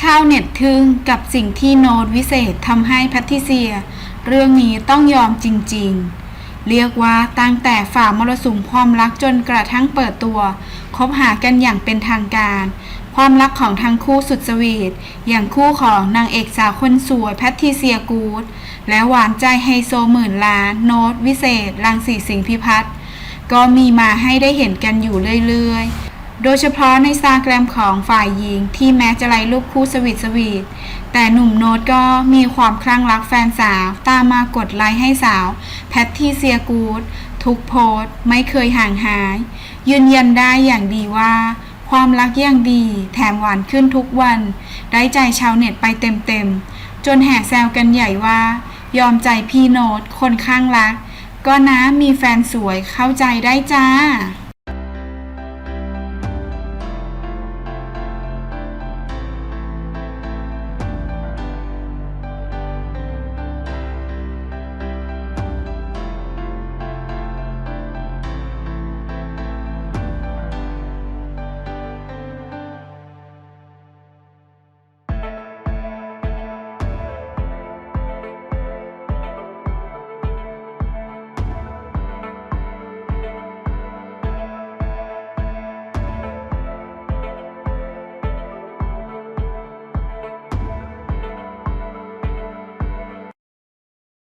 ชาวเน็ตทึ่งกับสิ่งที่โน้ตวิเศษทำให้แพทริเซีย เรื่องนี้ต้องยอมจริงๆ เรียกว่าตั้งแต่ฝ่ามรสุมความรักจนกระทั่งเปิดตัว คบหากันอย่างเป็นทางการ ความรักของทั้งคู่สุดสวีทอย่างคู่ของนางเอกสาวคนสวยแพทริเซียกูดและหวานใจไฮโซหมื่นล้านโน้ตวิเศษรังสีสิงพิพัฒน์ก็มีมาให้ได้เห็นกันอยู่เรื่อยๆ โดยเฉพาะในซาแกรมของฝ่ายหญิงที่แม้จะไล่รูปคู่สวีทสวีทแต่หนุ่มโน้ตก็มีความคลั่งรักแฟนสาว ตามมากดไลค์ให้สาว แพททีเซียกูดทุกโพสต์ไม่เคยห่างหาย ยืนยันได้อย่างดีว่า ความรักยังดี แถมหวานขึ้นทุกวัน ได้ใจชาวเน็ตไปเต็มๆ จนแห่แซวกันใหญ่ว่า ยอมใจพี่โน้ตคนข้างรัก ก็นะมีแฟนสวยเข้าใจได้จ้า